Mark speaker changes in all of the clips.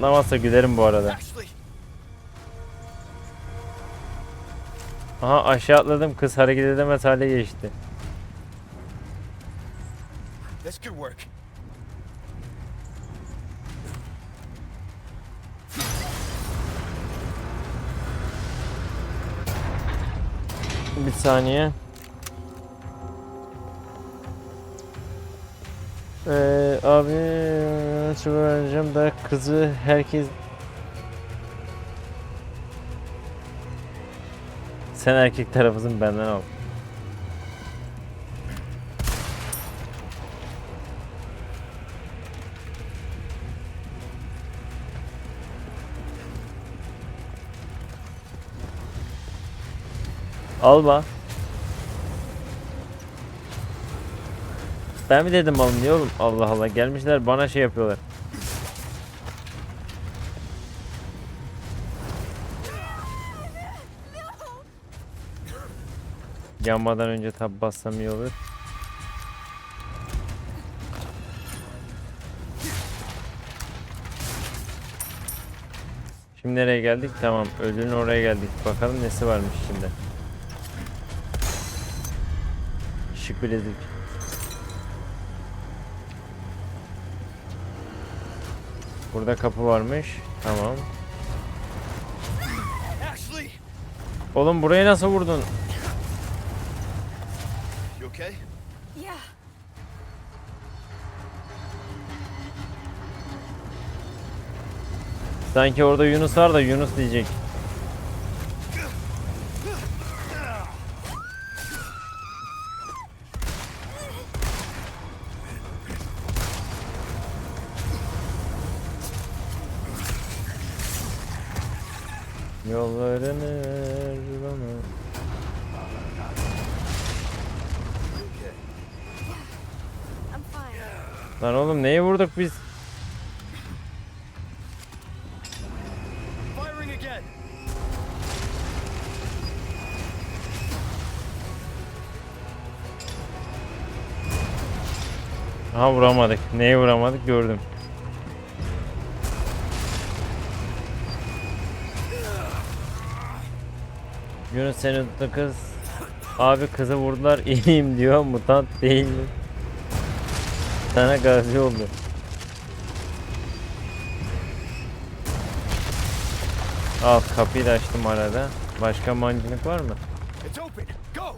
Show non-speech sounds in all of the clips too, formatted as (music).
Speaker 1: Kız atlamazsa gülerim bu arada. Aha aşağı atladım kız hareket edemez hale geçti.
Speaker 2: this could work.
Speaker 1: Bir saniye. Ee, abi nasıl öğreneceğim da kızı herkes Sen erkek tarafısın benden al. Alma. Ben mi dedim alın diye oğlum? Allah Allah gelmişler bana şey yapıyorlar. Yanmadan önce tab bassam iyi olur. Şimdi nereye geldik? Tamam, ödülün oraya geldik. Bakalım nesi varmış şimdi. Şık bilezik. Burada kapı varmış. Tamam. Oğlum burayı nasıl vurdun?
Speaker 2: you okay?
Speaker 3: Yeah.
Speaker 1: Sanki orada Yunus var da Yunus diyecek. Yollarını bana. Lan oğlum neyi vurduk biz? Aha vuramadık. Neyi vuramadık gördüm. Yunus seni tuttu kız. Abi kızı vurdular (laughs) iyiyim diyor mutant değil mi? Sana gazi oldu. Al kapıyı da açtım arada. Başka mancınık var mı?
Speaker 2: It's open. Go.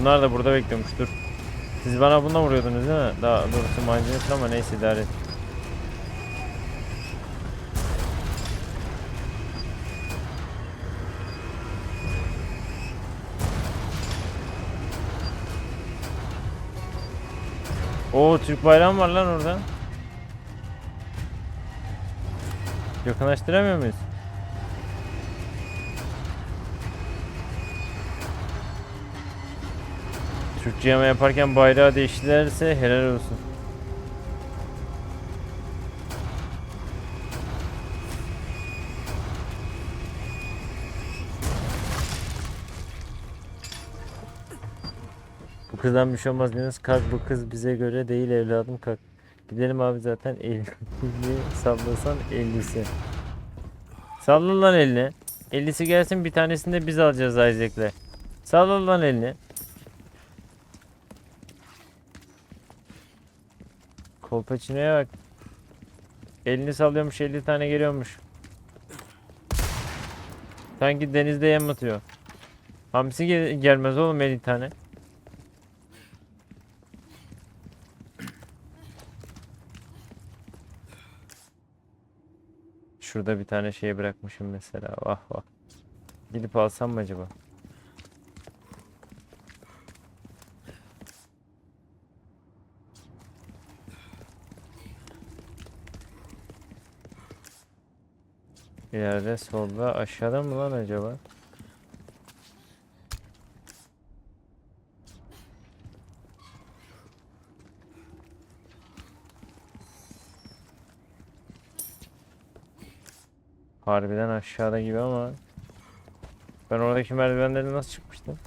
Speaker 1: Bunlar da burada bekliyormuş dur. Siz bana bununla vuruyordunuz değil mi? Daha doğrusu mancınıkla ama neyse idare et. Oo Türk bayrağı var lan orada. Yakınlaştıramıyor muyuz? Türkçe yama yaparken bayrağı değiştilerse helal olsun. Bu kızdan bir şey olmaz Yunus. Kalk bu kız bize göre değil evladım kalk. Gidelim abi zaten 50 (laughs) sallasan 50'si. Salla lan elini. 50'si gelsin bir tanesini de biz alacağız Isaac'le. Salla lan elini. Kolpaçino'ya bak. Elini sallıyormuş 50 tane geliyormuş. Sanki denizde yem atıyor. Hamsi gel- gelmez oğlum 50 tane. Şurada bir tane şey bırakmışım mesela. Vah vah. Gidip alsam mı acaba? İleride solda aşağıda mı lan acaba? Harbiden aşağıda gibi ama ben oradaki merdivenleri nasıl çıkmıştım?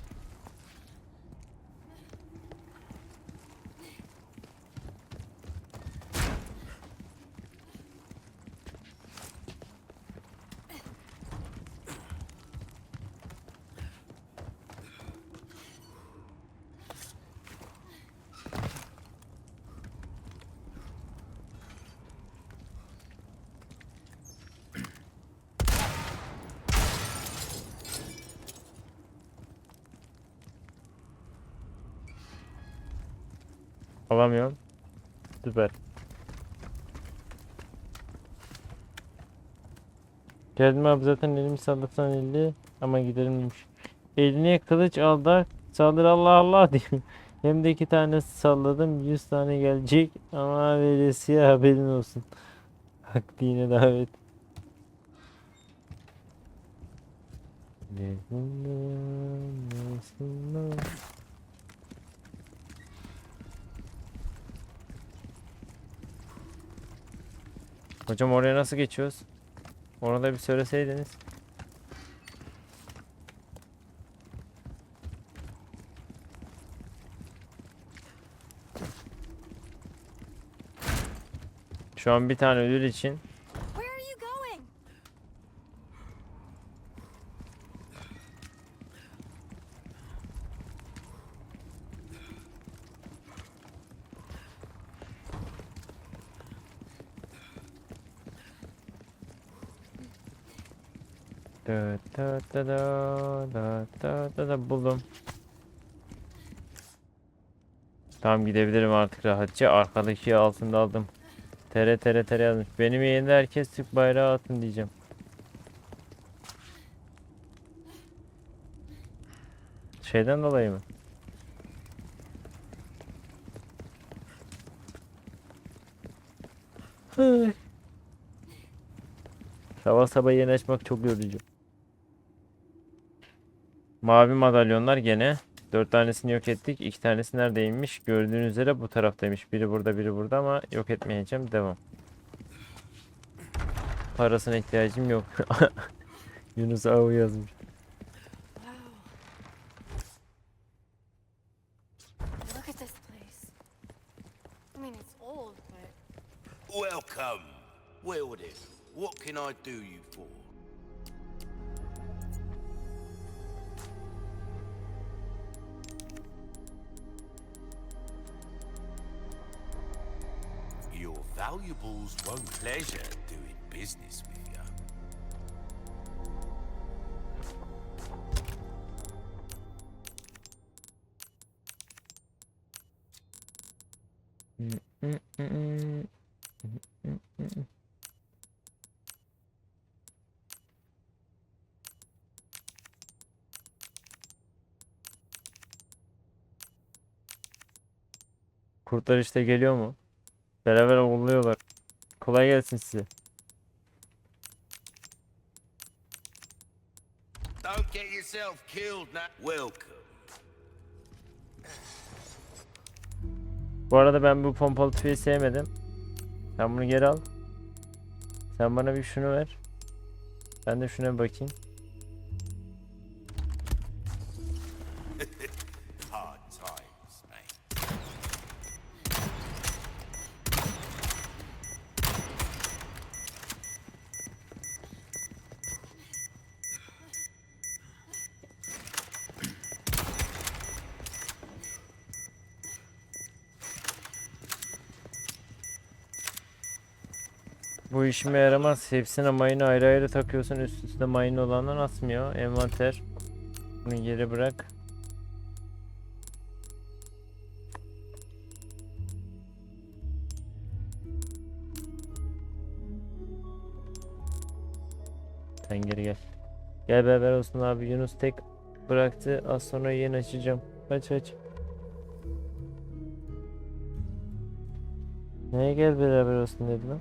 Speaker 1: Alamıyorum. Süper. Geldim abi zaten elimi saldırsan elli ama giderim demiş. Eline kılıç al da saldır Allah Allah diyor. (laughs) Hem de iki tane salladım 100 tane gelecek ama veresiye haberin olsun. (laughs) Hak dine davet. Nesinler, Hocam oraya nasıl geçiyoruz? Onu da bir söyleseydiniz. Şu an bir tane ödül için Da da da da da da da da buldum. Tam gidebilirim artık rahatça. Arkadaşı altında aldım. Tere tere tere yazmış. Benim yayında herkes Türk bayrağı atın diyeceğim. Şeyden dolayı mı? sabah sabah yeni açmak çok yorucu. Mavi madalyonlar gene. Dört tanesini yok ettik. İki tanesi neredeymiş? Gördüğünüz üzere bu taraftaymış. Biri burada biri burada ama yok etmeyeceğim. Devam. Parasına ihtiyacım yok. (laughs) Yunus Avu yazmış.
Speaker 3: Look at this place. I mean, it's old, but
Speaker 4: Welcome. Well then, what can I do you for? Valuables won't pleasure doing business with you.
Speaker 1: Kurtlar işte geliyor mu? Beraber avluyorlar. Kolay gelsin size.
Speaker 4: Don't get yourself killed now. Welcome.
Speaker 1: Bu arada ben bu pompalı tüfeği sevmedim. Sen bunu geri al. Sen bana bir şunu ver. Ben de şuna bakayım. Bu işime yaramaz. Hepsine mayını ayrı ayrı takıyorsun. Üst üste mayın olanlar atmıyor. Envanter. Bunu geri bırak. Sen geri gel. Gel beraber olsun abi. Yunus tek bıraktı. Az sonra yeni açacağım. Aç aç. Neye gel beraber olsun dedi lan?